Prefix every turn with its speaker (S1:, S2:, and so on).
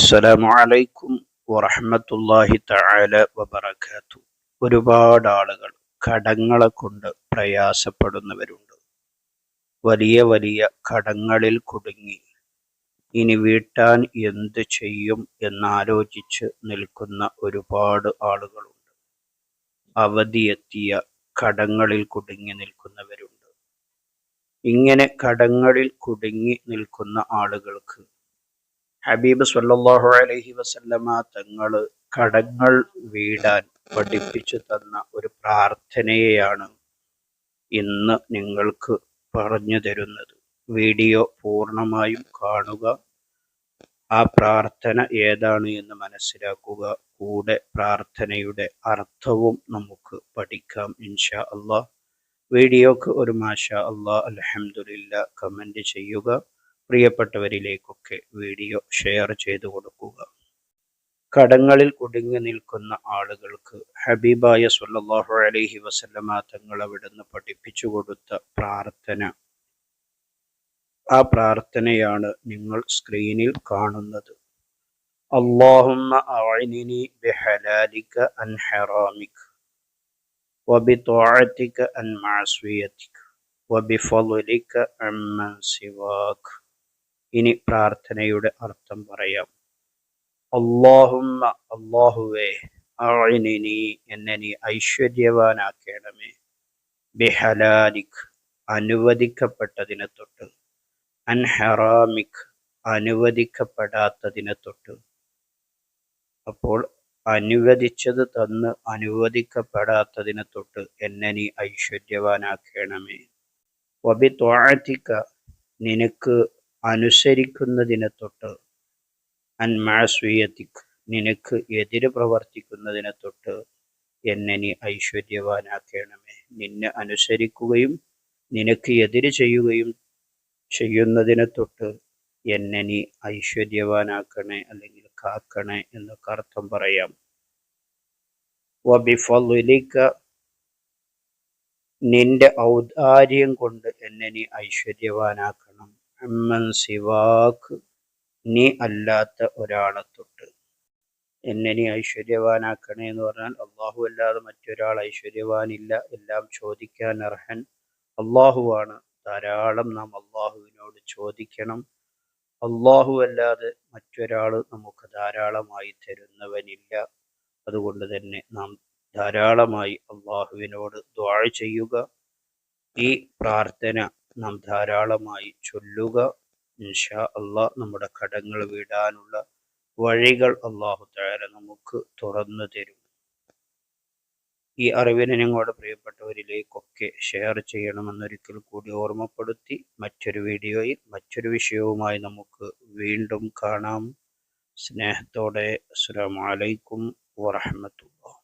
S1: അസ്സലാമു അലൈക്കും വറഹ്മത്തുള്ളാഹി തആല വബറകാത്തു. ഒരുപാട് ആളുകൾ കടങ്ങളെ കൊണ്ട് പ്രയാസപ്പെടുന്നവരുണ്ട്. വലിയ വലിയ കടങ്ങളിൽ കുടുങ്ങി. ഇനി വീട്ടാൻ എന്ത് ചെയ്യും എന്നാലോചിച്ച് നിൽക്കുന്ന ഒരുപാട് ആളുകളുണ്ട്. അവധിയെത്തിയ കടങ്ങളിൽ കുടുങ്ങി നിൽക്കുന്നവരുണ്ട്. ഇങ്ങനെ കടങ്ങളിൽ കുടുങ്ങി നിൽക്കുന്ന ആളുകൾക്ക് ഹബീബ് സല്ലല്ലാഹു അലൈഹി വസല്ലമ തങ്ങൾ കടങ്ങൾ വീടാൻ പഠിപ്പിച്ചു തന്ന ഒരു പ്രാർത്ഥനയെയാണ് ഇന്ന് നിങ്ങൾക്ക് പറഞ്ഞു തരുന്നത്. വീഡിയോ പൂർണമായും കാണുക. ആ പ്രാർത്ഥന ഏതാണ് എന്ന് മനസ്സിലാക്കുക. കൂടെ പ്രാർത്ഥനയുടെ അർത്ഥവും നമുക്ക് പഠിക്കാം ഇൻഷാ അള്ളാഹ്. വീഡിയോക്ക് ഒരു മാഷ അള്ളാഹ് അലഹമുല്ല കമന്റ് ചെയ്യുക. പ്രിയപ്പെട്ടവരിലേക്കൊക്കെ വീഡിയോ ഷെയർ ചെയ്തു കൊടുക്കുക കടങ്ങളിൽ കുടുങ്ങി നിൽക്കുന്ന ആളുകൾക്ക് ഹബീബായ സുല്ലാഹു അലൈഹി വസല്ലമ തങ്ങൾ അവിടുന്ന് പഠിപ്പിച്ചു കൊടുത്ത പ്രാർത്ഥന ആ പ്രാർത്ഥനയാണ് നിങ്ങൾ സ്ക്രീനിൽ കാണുന്നത് اللهم أعني بحلالك عن حرامك وبطاعتك عن معصيتك وبفضلك عمن سواك ഇനി പ്രാർത്ഥനയുടെ അർത്ഥം പറയാം. അള്ളാഹുമ്മ അള്ളാഹുവേ അഴിനി എന്നെ നീ ഐശ്വര്യവാനാക്കേണമേ. ബെഹലാലിഖ് അനുവദിക്കപ്പെട്ടതിനെ തൊട്ട്. അൻഹറാമിഖ് അനുവദിക്കപ്പെടാത്തതിനെ തൊട്ട്. അപ്പോൾ അനുവദിച്ചത് തന്ന് അനുവദിക്കപ്പെടാത്തതിനെ തൊട്ട് എന്നെ നീ ഐശ്വര്യവാനാക്കേണമേ. വബി ത്വാത്തിക്ക നിനക്ക് അനുസരിക്കുന്നതിനെ തൊട്ട് അന്മാസ്വീയത്തിക്ക് നിനക്ക് എതിര് പ്രവർത്തിക്കുന്നതിനെ തൊട്ട് എന്നെ നീ ഐശ്വര്യവാനാക്കണമേ. നിന്നെ അനുസരിക്കുകയും നിനക്ക് എതിര് ചെയ്യുകയും ചെയ്യുന്നതിനെ തൊട്ട് എന്നെ നീ ഐശ്വര്യവാനാക്കണേ അല്ലെങ്കിൽ കാക്കണേ എന്നൊക്കെ അർത്ഥം പറയാം. നിന്റെ ഔദാര്യം കൊണ്ട് എന്നെ നീ ഐശ്വര്യവാനാക്കണം അമ്മൻ സിവാക്ക്. നീ അല്ലാത്ത ഒരാളെ തൊട്ട്. എന്നെ നീ ഐശ്വര്യവാനാക്കണേ എന്ന് പറഞ്ഞാൽ അള്ളാഹു അല്ലാതെ മറ്റൊരാൾ ഐശ്വര്യവാനില്ല. എല്ലാം ചോദിക്കാൻ അർഹൻ അള്ളാഹുവാണ് ധാരാളം നാം അള്ളാഹുവിനോട് ചോദിക്കണം. അള്ളാഹു അല്ലാതെ മറ്റൊരാൾ നമുക്ക് ധാരാളമായി തരുന്നവനില്ല. അതുകൊണ്ട് തന്നെ നാം ധാരാളമായി അള്ളാഹുവിനോട് ദ്വാഴ ചെയ്യുക. ഈ പ്രാർത്ഥന നാം ധാരാളമായി ചൊല്ലുക. ഇൻഷാ അള്ളാഹ് നമ്മുടെ കടങ്ങൾ വിടാനുള്ള വഴികൾ അള്ളാഹു താര നമുക്ക് തുറന്നു തരും. ഈ അറിവിനെ ഞങ്ങളുടെ പ്രിയപ്പെട്ടവരിലേക്കൊക്കെ ഷെയർ ചെയ്യണമെന്നൊരിക്കൽ കൂടി ഓർമ്മപ്പെടുത്തി മറ്റൊരു വീഡിയോയിൽ മറ്റൊരു വിഷയവുമായി നമുക്ക് വീണ്ടും കാണാം. സ്നേഹത്തോടെ അസ്സാം വലൈക്കും വറഹമത്തുള്ള